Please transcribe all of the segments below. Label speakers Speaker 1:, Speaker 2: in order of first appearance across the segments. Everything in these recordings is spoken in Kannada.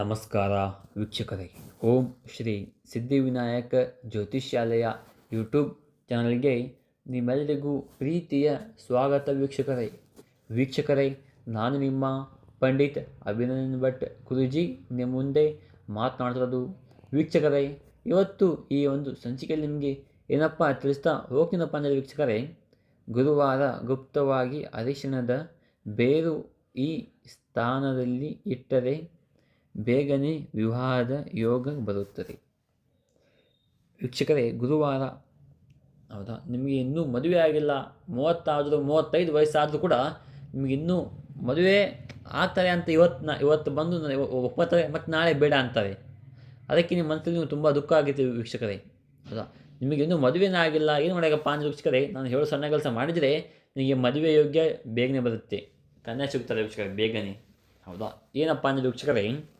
Speaker 1: ನಮಸ್ಕಾರ ವೀಕ್ಷಕರೇ. ಓಂ ಶ್ರೀ ಸಿದ್ಧಿವಿನಾಯಕ ಜ್ಯೋತಿಷ್ಯಾಲಯ ಯೂಟ್ಯೂಬ್ ಚಾನಲ್ಗೆ ನಿಮ್ಮೆಲ್ಲರಿಗೂ ಪ್ರೀತಿಯ ಸ್ವಾಗತ ವೀಕ್ಷಕರೇ. ವೀಕ್ಷಕರೇ, ನಾನು ನಿಮ್ಮ ಪಂಡಿತ್ ಅಭಿನಂದನ್ ಭಟ್ ಗುರುಜಿ ನಿಮ್ಮ ಮುಂದೆ ಮಾತನಾಡ್ತಿರೋದು ವೀಕ್ಷಕರೇ, ಇವತ್ತು ಈ ಒಂದು ಸಂಚಿಕೆಯಲ್ಲಿ ನಿಮಗೆ ಏನಪ್ಪ ತಿಳಿಸ್ತಾ ಹೋಗ್ತೀನಪ್ಪ ಅಂದರೆ ವೀಕ್ಷಕರೇ, ಗುರುವಾರ ಗುಪ್ತವಾಗಿ ಅರಿಶಿಣದ ಬೇರು ಈ ಸ್ಥಾನದಲ್ಲಿ ಇಟ್ಟರೆ ಬೇಗನೆ ವಿವಾಹದ ಯೋಗ ಬರುತ್ತದೆ. ವೀಕ್ಷಕರೇ, ಗುರುವಾರ ಹೌದಾ? ನಿಮಗೆ ಇನ್ನೂ ಮದುವೆ ಆಗಿಲ್ಲ. ಮೂವತ್ತಾದರೂ ಮೂವತ್ತೈದು ವಯಸ್ಸಾದರೂ ಕೂಡ ನಿಮಗೆ ಇನ್ನೂ ಮದುವೆ ಆಗ್ತಾರೆ ಅಂತ ಇವತ್ತು ನಾ, ಇವತ್ತು ಬಂದು ಒಪ್ಪತ್ತಾರೆ, ಮತ್ತು ನಾಳೆ ಬೇಡ ಅಂತಾರೆ. ಅದಕ್ಕೆ ನಿಮ್ಮ ಮನಸ್ಸಲ್ಲಿ ನೀವು ತುಂಬ ದುಃಖ ಆಗಿರ್ತೀವಿ ವೀಕ್ಷಕರೇ. ಹೌದಾ? ನಿಮಗೆ ಇನ್ನೂ ಮದುವೆನೇ ಆಗಿಲ್ಲ. ಏನು ಮಾಡೋಕ್ಕಪ್ಪ ಅಂದರೆ ವೀಕ್ಷಕರೇ, ನಾನು ಹೇಳೋ ಸಣ್ಣ ಕೆಲಸ ಮಾಡಿದರೆ ನಿಮಗೆ ಮದುವೆ ಯೋಗ್ಯ ಬೇಗನೆ ಬರುತ್ತೆ. ಕನ್ಯಾ ಸಿಗ್ತಾರೆ ವೀಕ್ಷಕರೇ, ಬೇಗನೆ. ಹೌದಾ? ಏನಪ್ಪ ಅಂದರೆ ವೀಕ್ಷಕರೇ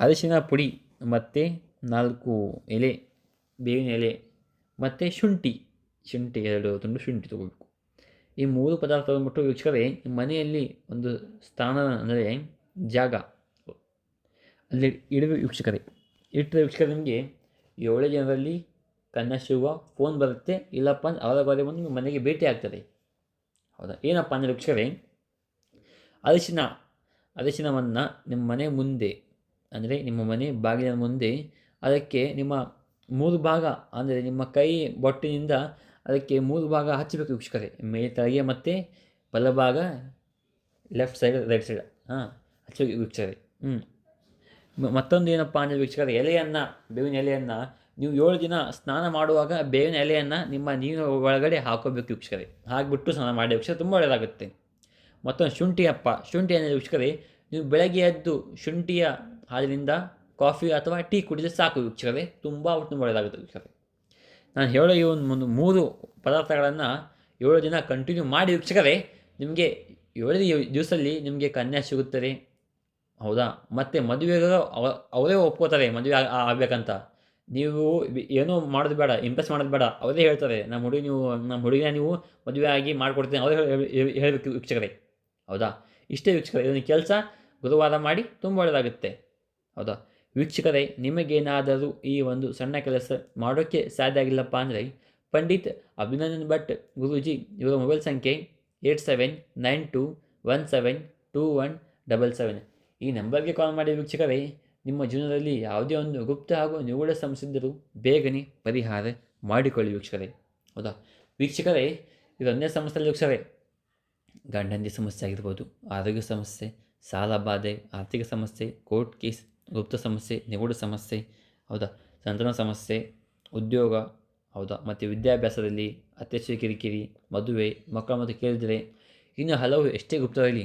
Speaker 1: ಅರಿಶಿನ ಪುಡಿ, ಮತ್ತು ನಾಲ್ಕು ಎಲೆ, ಬೇವಿನ ಎಲೆ, ಮತ್ತು ಶುಂಠಿ. ಶುಂಠಿ, ಎರಡು ತುಂಡು ಶುಂಠಿ ತಗೋಬೇಕು. ಈ ಮೂರು ಪದಾರ್ಥ ಬಂದ್ಬಿಟ್ಟು ವೀಕ್ಷಕರೇ ಮನೆಯಲ್ಲಿ ಒಂದು ಸ್ಥಾನ ಅಂದರೆ ಜಾಗ. ಅಲ್ಲಿ ಇಡುವ ವೀಕ್ಷಕರೇ. ಇಟ್ಟರೆ ವೀಕ್ಷಕರೇ ನಿಮಗೆ ಏಳೇ ಜನರಲ್ಲಿ ಕನ್ನಶಿವ ಫೋನ್ ಬರುತ್ತೆ. ಇಲ್ಲಪ್ಪ ಅಂದ್ರೆ ಅವರ ಬಾರಿ ಬಂದು ನಿಮ್ಮ ಮನೆಗೆ ಭೇಟಿ ಆಗ್ತದೆ. ಹೌದಾ? ಏನಪ್ಪ ಅಂದರೆ ವೀಕ್ಷಕರೇ, ಅರಿಶಿನ. ಅರಿಶಿನವನ್ನು ನಿಮ್ಮ ಮನೆ ಮುಂದೆ ಅಂದರೆ ನಿಮ್ಮ ಮನೆ ಬಾಗಿಲ ಮುಂದೆ, ಅದಕ್ಕೆ ನಿಮ್ಮ ಮೂರು ಭಾಗ, ಅಂದರೆ ನಿಮ್ಮ ಕೈ ಬೊಟ್ಟಿನಿಂದ ಅದಕ್ಕೆ ಮೂರು ಭಾಗ ಹಚ್ಚಬೇಕು ವೀಕ್ಷಕರೇ. ಮೇಲೆ ಕೆಳಗೆ ಮತ್ತು ಬಲಭಾಗ ಲೆಫ್ಟ್ ಸೈಡ್ ರೈಟ್ ಸೈಡ್ ಹಾಂ, ಹಚ್ಚಬೇಕು ವೀಕ್ಷಕರೇ. ಹ್ಞೂ ಮತ್ತೊಂದು ಏನಪ್ಪ ಅಂದರೆ ವೀಕ್ಷಕರೇ, ಎಲೆಯನ್ನು, ಬೇವಿನ ಎಲೆಯನ್ನು, ನೀವು ಏಳು ದಿನ ಸ್ನಾನ ಮಾಡುವಾಗ ಬೇವಿನ ಎಲೆಯನ್ನು ನಿಮ್ಮ ನೀರು ಒಳಗಡೆ ಹಾಕೋಬೇಕು ವೀಕ್ಷಕರೇ. ಹಾಕಿಬಿಟ್ಟು ಸ್ನಾನ ಮಾಡಿ ವೀಕ್ಷಕರೇ, ತುಂಬ ಒಳ್ಳೆಯದಾಗುತ್ತೆ ಮತ್ತೊಂದು ಶುಂಠಿ ಅಪ್ಪ ಶುಂಠಿ ಅಂದರೆ ವೀಕ್ಷಕರೇ ನೀವು ಬೆಳಗ್ಗೆ ಎದ್ದು ಶುಂಠಿಯ ಹಾಲಿನಿಂದ ಕಾಫಿ ಅಥವಾ ಟೀ ಕುಡಿದ್ರೆ ಸಾಕು ವೀಕ್ಷಕರೇ ತುಂಬ ತುಂಬ ಒಳ್ಳೆಯದಾಗುತ್ತೆ ವೀಕ್ಷಕರೇ ನಾನು ಹೇಳೋ ಈ ಒಂದು ಒಂದು ಮೂರು ಪದಾರ್ಥಗಳನ್ನು ಏಳು ದಿನ ಕಂಟಿನ್ಯೂ ಮಾಡಿ ವೀಕ್ಷಕರೇ ನಿಮಗೆ ಏಳು ದಿವಸದಲ್ಲಿ ನಿಮಗೆ ಕನ್ಯಾ ಸಿಗುತ್ತದೆ. ಹೌದಾ? ಮತ್ತು ಮದುವೆಗಳು ಅವ- ಅವರೇ ಒಪ್ಕೋತಾರೆ ಮದುವೆ ಆಗ್- ಆಗಬೇಕಂತ. ನೀವು ಏನೂ ಮಾಡೋದು ಬೇಡ ಇಂಪ್ರೆಸ್ ಮಾಡೋದು ಬೇಡ, ಅವರೇ ಹೇಳ್ತಾರೆ, ನಮ್ಮ ಹುಡುಗಿ ನೀವು, ನಮ್ಮ ಹುಡುಗಿನ ನೀವು ಮದುವೆ ಆಗಿ ಮಾಡಿಕೊಡ್ತೀನಿ, ಅವರೇ ಹೇಳಬೇಕು ವೀಕ್ಷಕರೇ ಹೌದಾ? ಇಷ್ಟೇ ವೀಕ್ಷಕರೇ ಇದನ್ನು ಕೆಲಸ. ಗುರುವಾರ ಮಾಡಿ ತುಂಬ ಒಳ್ಳೆಯದಾಗುತ್ತೆ. ಹೌದಾ? ವೀಕ್ಷಕರೇ, ನಿಮಗೇನಾದರೂ ಈ ಒಂದು ಸಣ್ಣ ಕೆಲಸ ಮಾಡೋಕ್ಕೆ ಸಾಧ್ಯ ಆಗಿಲ್ಲಪ್ಪ ಅಂದರೆ, ಪಂಡಿತ್ ಅಭಿನಂದನ್ ಭಟ್ ಗುರೂಜಿ ಇವರ ಮೊಬೈಲ್ ಸಂಖ್ಯೆ eight seven nine two one seven two one double seven. ಈ ನಂಬರ್ಗೆ ಕಾಲ್ ಮಾಡಿ ವೀಕ್ಷಕರೇ, ನಿಮ್ಮ ಜೀವನದಲ್ಲಿ ಯಾವುದೇ ಒಂದು ಗುಪ್ತ ಹಾಗೂ ನಿಗೂಢ ಸಮಸ್ಯೆದ್ದರೂ ಬೇಗನೆ ಪರಿಹಾರ ಮಾಡಿಕೊಳ್ಳಿ ವೀಕ್ಷಕರೇ. ಹೌದಾ? ವೀಕ್ಷಕರೇ, ಇದೊಂದೇ ಸಮಸ್ಯೆ ವೀಕ್ಷಕರೇ ಗಂಡಂದಿ ಸಮಸ್ಯೆ ಆಗಿರ್ಬೋದು, ಆರೋಗ್ಯ ಸಮಸ್ಯೆ ಸಾಲ ಬಾಧೆ, ಆರ್ಥಿಕ ಸಮಸ್ಯೆ, ಕೋರ್ಟ್ ಕೇಸ್, ಗುಪ್ತ ಸಮಸ್ಯೆ, ನಿಗೂಢ ಸಮಸ್ಯೆ, ಹೌದಾ? ಸಂತಾನ ಸಮಸ್ಯೆ, ಉದ್ಯೋಗ, ಹೌದಾ? ಮತ್ತು ವಿದ್ಯಾಭ್ಯಾಸದಲ್ಲಿ ಅತ್ಯಚ್ಛ ಕಿರಿಕಿರಿ, ಮದುವೆ, ಮಕ್ಕಳ ಮತ್ತು ಕೇಳಿದರೆ ಇನ್ನು ಹಲವು ಎಷ್ಟೇ ಗುಪ್ತವಿರಲಿ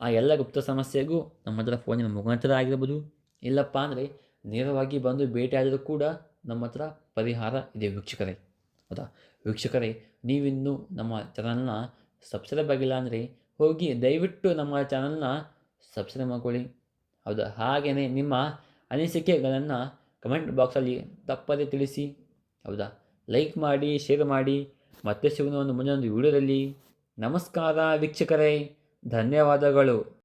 Speaker 1: ಆ ಎಲ್ಲ ಗುಪ್ತ ಸಮಸ್ಯೆಗೂ ನಮ್ಮ ಹತ್ರ ಫೋನಿನ ಮುಖಾಂತರ ಆಗಿರ್ಬೋದು. ಇಲ್ಲಪ್ಪ ಅಂದರೆ ನೇರವಾಗಿ ಬಂದು ಭೇಟಿಯಾದರೂ ಕೂಡ ನಮ್ಮ ಹತ್ರ ಪರಿಹಾರ ಇದೆ ವೀಕ್ಷಕರೇ. ಹೌದಾ? ವೀಕ್ಷಕರೇ, ನೀವಿನ್ನೂ ನಮ್ಮ ಚಾನಲ್ನ ಸಬ್ಸ್ಕ್ರೈಬ್ ಆಗಿಲ್ಲ ಅಂದರೆ ಹೋಗಿ ದಯವಿಟ್ಟು ನಮ್ಮ ಚಾನಲ್ನ ಸಬ್ಸ್ಕ್ರೈಬ್ ಮಾಡ್ಕೊಳ್ಳಿ ಹೌದಾ? ಹಾಗೆಯೇ ನಿಮ್ಮ ಅನಿಸಿಕೆಗಳನ್ನು ಕಮೆಂಟ್ ಬಾಕ್ಸಲ್ಲಿ ತಪ್ಪದೇ ತಿಳಿಸಿ. ಹೌದಾ? ಲೈಕ್ ಮಾಡಿ, ಶೇರ್ ಮಾಡಿ. ಮತ್ತೆ ಸಿಗೋಣ ಒಂದು ಮುಂದೊಂದು ವಿಡಿಯೋದಲ್ಲಿ ನಮಸ್ಕಾರ ವೀಕ್ಷಕರೇ. ಧನ್ಯವಾದಗಳು.